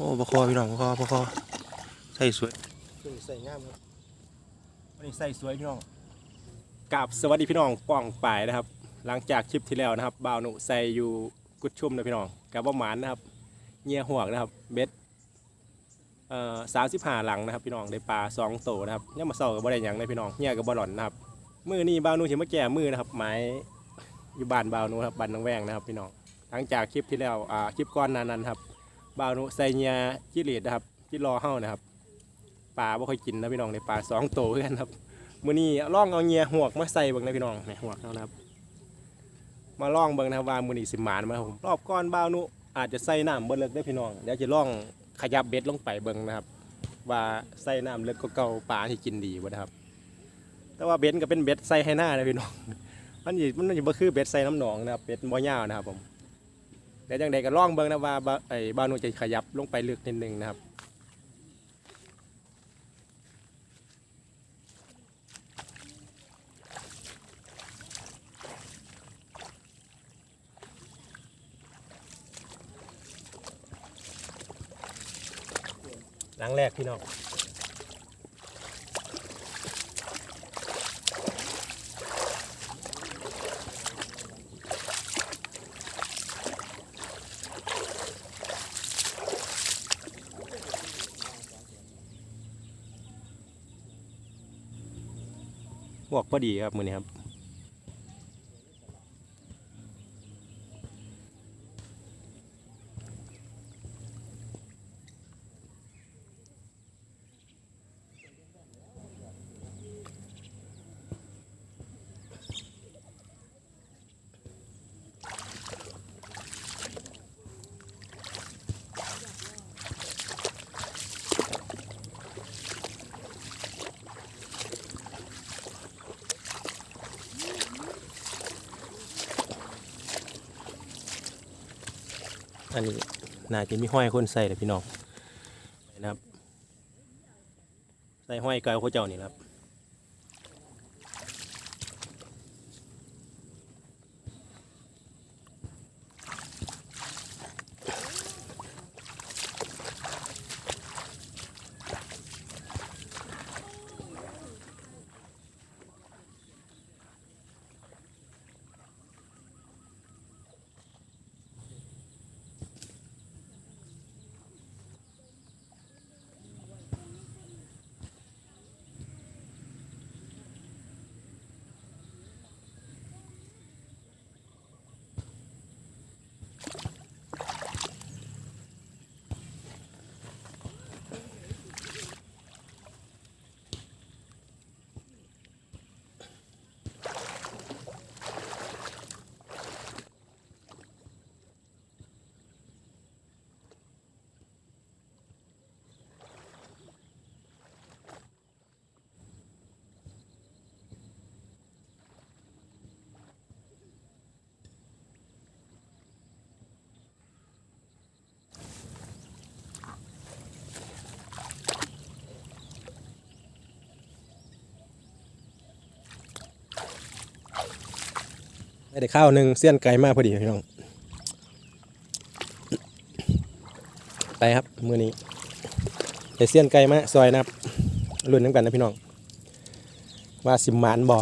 อ้บคอพี่น้องบคอบคอใส่สวยตัวนี้ใส่งามครับวันนี้ใส่สวยพี่น้องกับสวัสดีพี่น้องป้องป่ายนะครับ หลังจากคลิปที่แล้วนะครับบ่าวหนุใส่อยู่กุดชุ่มนะพี่น้องกับว่าหมานนะครับเงียหวกนะครับเบ็ดเอ่อสามสิบห้าหลังนะครับพี่น้องได้ปลาสองโตวนะครับยังมาเศร้ากับบ่ได้หยังเลยพี่น้องเงียกับบอลลอนนะครับมือนี้บ่าวหนุเห็นมาแก่มือนะครับไม้อยู่บ้านบ่าวหนุครับบ้านน้องแวงนะครับพี่น้องหลังจากคลิปที่แล้วอ่าคลิปก้อนนั้นนั้นครับ บาวนุใส่เงียจิเลดนะครับจิรอเฮ้านะครับปลาบ่ค่อยกินนะพี่น้องในปลาสองโตเพื่อนครับมื้อนี้ล่องเอาเงียหวกมาใส่เบิ่งนะพี่น้องนี่หวกเอานะครับ มาล่องเบิ่งนะครับว่ามื้อนี้สิหมานมาครับผมรอบก่อนบาวนุอาจจะใส่น้ำเบ่เลิกได้พี่น้องเดี๋ยวจะล่องขยับเบ็ดลงไปเบิ่งนะครับ ว่าใส่น้ำเลิกก็เก่าปลาที่กินดีบ่นะครับ แต่ว่าเบ็ดก็เป็นเบ็ดใส่ให้หน้านะพี่น้องมันสิมันสิบ่คือเบ็ดใส่น้ำหนองนะครับเบ็ดบ่ยาวนะครับผม ดี๋ยวจังใดก็ล่องเบิ่งนะว่าบ่าไอ้บ่านุจะขยับลงไปลึกนิดนึงนะครับหลังแรกพี่น้อง วกพอดีครับมือนี้ครับ นนี้น่าจะมีห้อยคนใส่เลยพี่น้องนะครับ ใส่ห้อยกายเขาเจ้านี่ครับ ได้ข้าวหนึ่งเสี้ยนไก่มากพอดีพี่น้อง ไปครับมือนี้ได้เสี้ยนไก่มาซอยนะครับรุ่นน้ำกันนะพี่น้อง ว่าสิมหมานบอ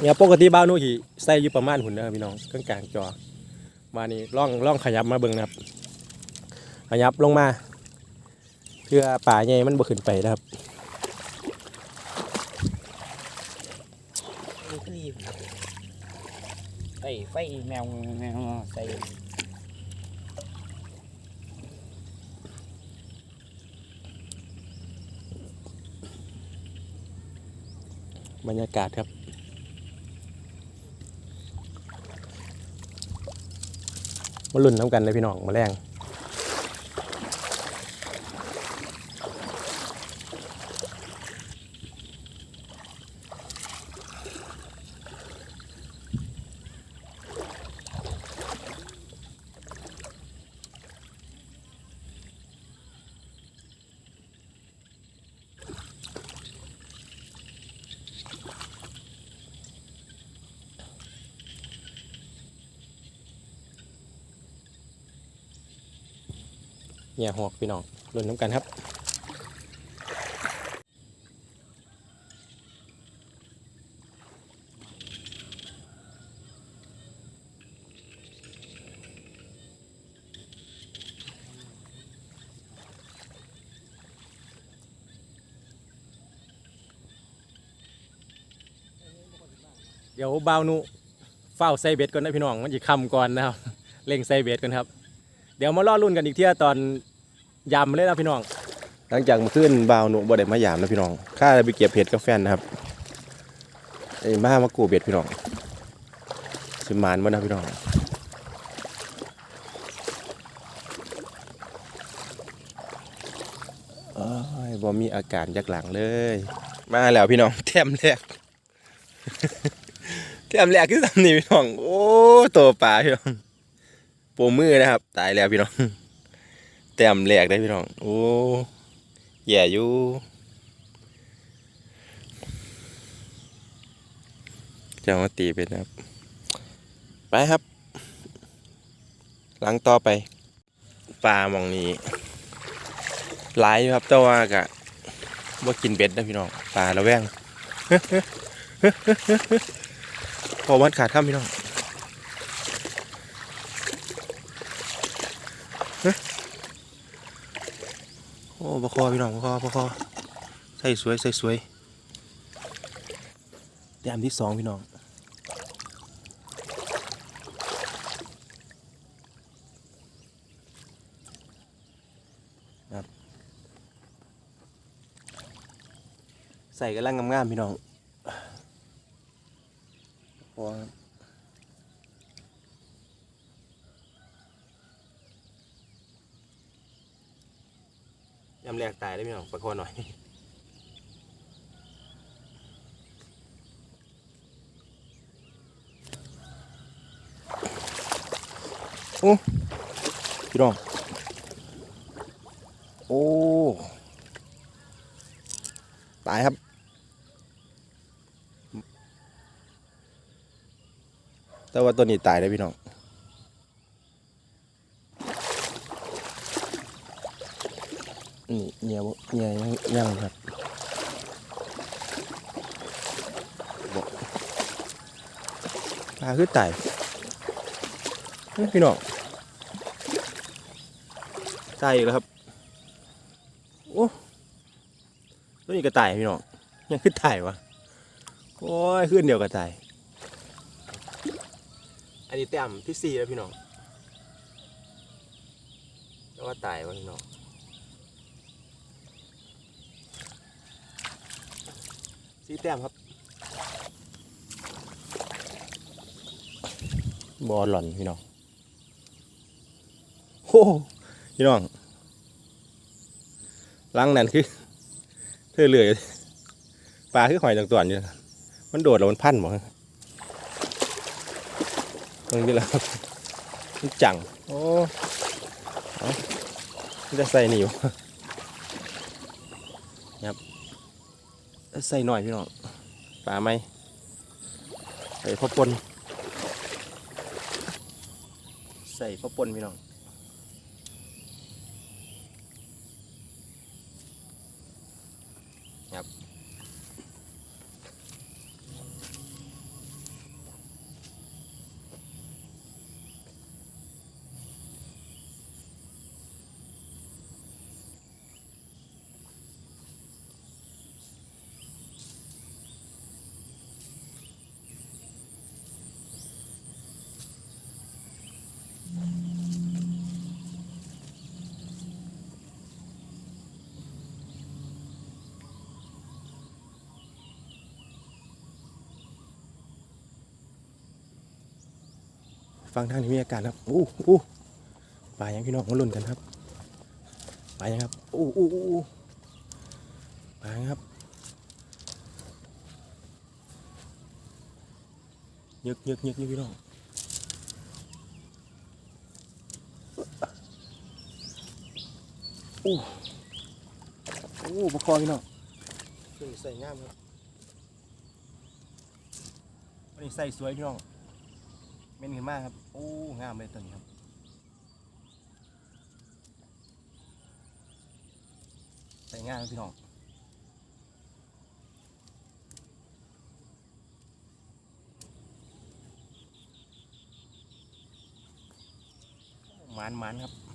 เนี่ยปกติบ้านนู้นขี่ใส่อยู่ประมาณหุ่นนะครับพี่น้องกลางกลางจอมานี่ล่องล่องขยับมาเบิ่งนะครับ ขยับลงมา เพื่อป่าใหญ่มันบ่ขึ้นไปนะครับ รีบ ไฟแมวแมวใส่บรรยากาศครับ มาลุ่นน้ำกันเลยพี่น้องมาแรง เหี่ยหอกพี่น้องรุ่นน้ำกันครับเดี๋ยวบ่าวนุเฝ้าใส่เบ็ดก่อนนะพี่น้องมันจะคำก่อนนะครับเล่งใส่เบ็ดกันครับ เดี๋ยวมาล่อรุ่นกันอีกเที่ยตอน ยำเลยนะพี่น้องหลังจากมาขึ้นบาวนุบ่ได้มายามนะพี่น้องข้าไปเก็บเห็ดกับแฟนนะครับไอ้มามากูเบ็ดพี่น้องสิมานมานะพี่น้องโอ้บ่มีอาการยักหลังเลย มาแล้วพี่น้องแถมแรกแถมแรกคือทำนี่พี่น้อง โอ้ตัวปลาพี่น้องโปรมือนะครับ ตายแล้วพี่น้อง แต้มแรกได้พี่น้อง โอ้แย่อยู่จะมาตีเป็นะครับ ไปครับ หลังต่อไปปลาหมองนี้หลายครับแต่ว่ากะว่ากินเบ็ดนะพี่น้องปลาระแวงพอวัดขาดข้ามพี่น้อง เฮ้ยโอ้บะคอพี่น้องบะคอบะคอใส่สวยใส่สวยแต้มที่สองพี่น้องนับใส่กำลังงามๆพี่น้อง พอครับยำแร กตายได้ไหมน้องปคอหน่อยโอ้พี่น้อง โอ้ ตายครับ แต่ว่าตัวนี้ตายได้พี่น้อง นี่เหนียวเหนี ยวยังยังครับบอกปลาคือตายเฮ้ยพี่น้องตายอีกแล้วครับ โอ้ตัวนี้ก็ตายพี่น้องยังคือตายวะโอ้ยขึ้นเดียวก็ตายอันนี้แต้มที่สี่แล้วพี่น้องแล้วว่าตายวะพี่น้อง สี่แต้มครับบอลหล่อนพี่น้องโอ้พี่น้องลังนั่นคือเธอเหลือยปลาคือหอยต่างตัวอยู่มันโดดแล้วมันพันหมดตรงนี้แล้วครับมันจังโอ้เอามันจะใส่นี่อยู่ครับ ใส่หน่อยพี่น้องปลาไหมใส่พ่อปนใส่พ่อปนพี่น้องครับ ฟังทางนี้มีอากาศครับอู้อู้ปลายังพี่น้องมาลุ้นกันครับปลายังครับอู้อู้อู้อู้ปลายังครับยึกยึกยึกยึกพี่น้องอู้อู้ปลาคอพี่น้องใส่งามครับตัวนี้ใส่สวยพี่น้อง เม่นขึ้นมากครับโอ้งามเลยตัวนี้ครับใส่งานพี่น้องหมานหมานครับ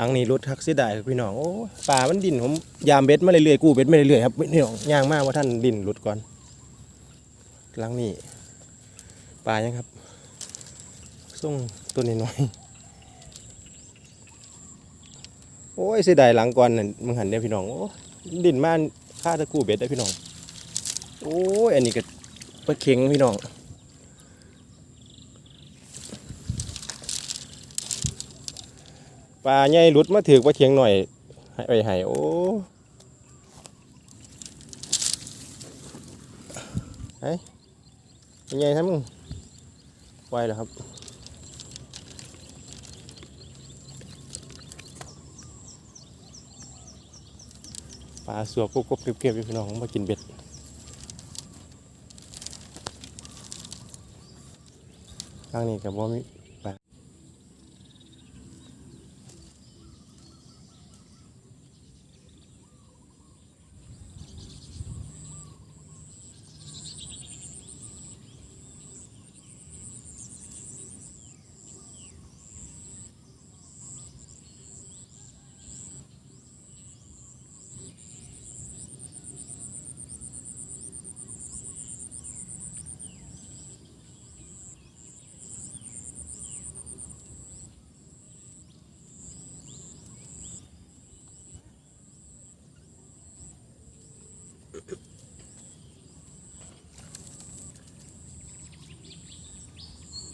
หลังนี้รถทักซิได้ครับพี่น้องโอ้ป่ามันดินผมยามเบ็ดมาเรื่อยๆกู้เบ็ดมาเรื่อยๆครับพี่น้องย่างมากว่าท่านดินหลุดก่อน หลังนี้ป่ายังครับส่งตัวน้อยๆโอ้ยเสียดายหลังก่อนน่ะมึงหันเนี่ยพี่น้องโอ้ดินมาค่าตะกู้เบ็ดได้พี่น้องโอ้ยอันนี้ก็ปลาเข็งพี่น้อง ปลาใหญ่หลุดมาถือว่าเทียงหน่อยห้ไปให้โอ้ไอ้ยังไงครับมึงไวเหรอครับปลาสัวกบกบเก็บๆอยู่พี่น้องมากินเบ็ดทางนี้กับว่ามี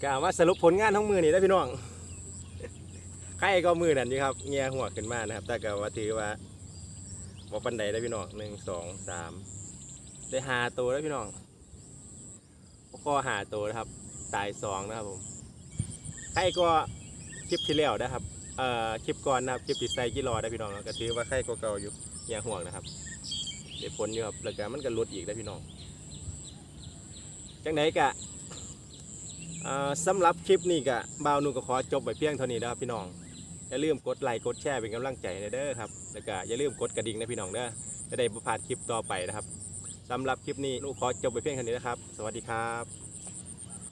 กล่าวมาสรุปผลงานทั้งมือนี่ได้พี่น้องใครก็มือนั่นนี่ครับเงียหัวขึ้นมานะครับแต่ก็ว่าถือว่าว่าปันไดได้พี่น้องหนึ่งสองสามได้หาตัวแล้พี่น้องข้อหาตัวนะครับ ตายสองนะครับผมใครก็คลิปที่แล้วนะครับเอ่อคลิปก่อนนะครับคลิปติดใส่กิโลได้พี่น้องก็ถือว่าใครก็เก่าอยู่อย่าห่วงนะครับ ได้ผลอยู่ครับแล้วก็มันก็ลดอีกได้พี่น้องจังไหนกะสำหรับคลิปนี้กะบ่าวหนูก็ขอจบไปเพียงเท่านี้นะครับพี่น้องอย่าลืมกดไลค์กดแชร์เป็นกำลังใจนะเด้อครับแล้วก็อย่าลืมกดกระดิ่งนะพี่น้องเด้อจะได้ประพาดคลิปต่อไปนะครับสำหรับคลิปนี้หนูขอจบไปเพียงเท่านี้นะครับ สวัสดีครับ